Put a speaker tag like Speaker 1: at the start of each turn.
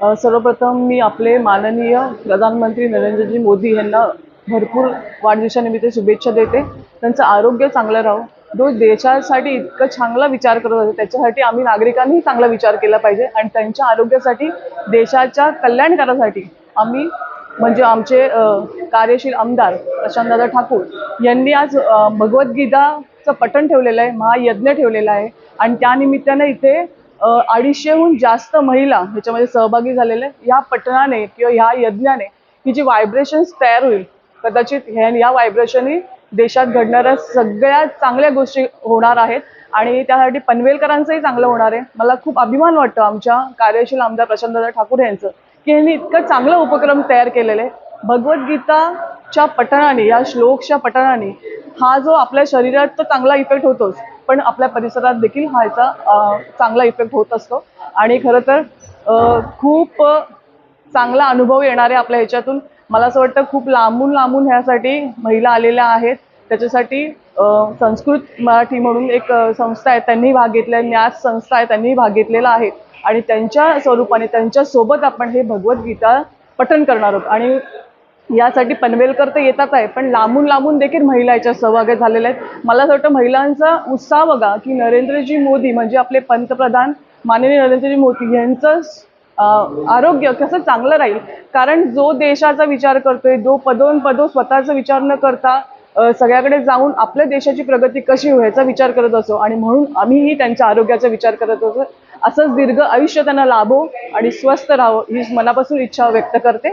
Speaker 1: सर्वप्रथम मी आपले माननीय प्रधानमंत्री नरेंद्रजी मोदी यांना भरपूर वाढदिवसानिमित्त शुभेच्छा देते. त्यांचं आरोग्य चांगलं राहो. जो देशासाठी इतकं चांगला विचार करत होते त्याच्यासाठी आम्ही नागरिकांनी चांगला विचार केला पाहिजे आणि त्यांच्या आरोग्यासाठी देशाच्या कल्याणकारासाठी आम्ही म्हणजे आमचे कार्यशील आमदार प्रशांतदादा ठाकूर यांनी आज भगवद्गीताचं पठण ठेवलेलं आहे महायज्ञ ठेवलेला आहे आणि त्यानिमित्तानं इथे अडीचशेहून जास्त महिला ह्याच्यामध्ये सहभागी झालेल्या ह्या पठणाने किंवा ह्या यज्ञाने ही जी व्हायब्रेशन्स तयार होईल कदाचित ह्या या व्हायब्रेशनही देशात घडणाऱ्या सगळ्या चांगल्या गोष्टी होणार आहेत आणि त्यासाठी पनवेलकरांचंही चांगलं होणार आहे. मला खूप अभिमान वाटतो आमच्या कार्यशील आमदार प्रशांतदादा ठाकूर यांचं की यांनी इतकं चांगलं उपक्रम तयार केलेलं आहे. भगवद्गीताच्या पठणाने या श्लोकच्या पठणाने हा जो आपल्या शरीरात तर चांगला इफेक्ट होतोच. पण आपल्या परिसरात देखील हा याचा चांगला इफेक्ट होत असतो. आणि खरं तर खूप चांगला अनुभव येणार आहे आपल्या ह्याच्यातून. मला असं वाटतं खूप लांबून लांबून ह्यासाठी महिला आलेल्या आहेत. त्याच्यासाठी संस्कृत मराठी म्हणून एक संस्था आहे त्यांनी भाग घेतला न्यास संस्था आहे त्यांनी भाग घेतलेला आहे. आणि त्यांच्या स्वरूपाने त्यांच्यासोबत आपण हे भगवद्गीता पठन करणार आहोत. आणि यासाठी पनवेलकर तर येतात आहे पण लांबून लांबून देखील महिला याच्यात सहभागी झालेल्या आहेत. मला असं वाटतं महिलांचा उत्साह बघा की नरेंद्रजी मोदी म्हणजे आपले पंतप्रधान माननीय नरेंद्रजी मोदी यांचं आरोग्य कसं चांगलं राहील? कारण जो देशाचा विचार करतोय जो पदोन पदो स्वतःचा विचार न करता सगळ्याकडे जाऊन आपल्या देशाची प्रगती कशी होईल याचा विचार करत असो आणि म्हणून आम्हीही त्यांच्या आरोग्याचा विचार करत असो असंच दीर्घ आयुष्य त्यांना लाभो आणि स्वस्थ राहावं ही मनापासून इच्छा व्यक्त करते.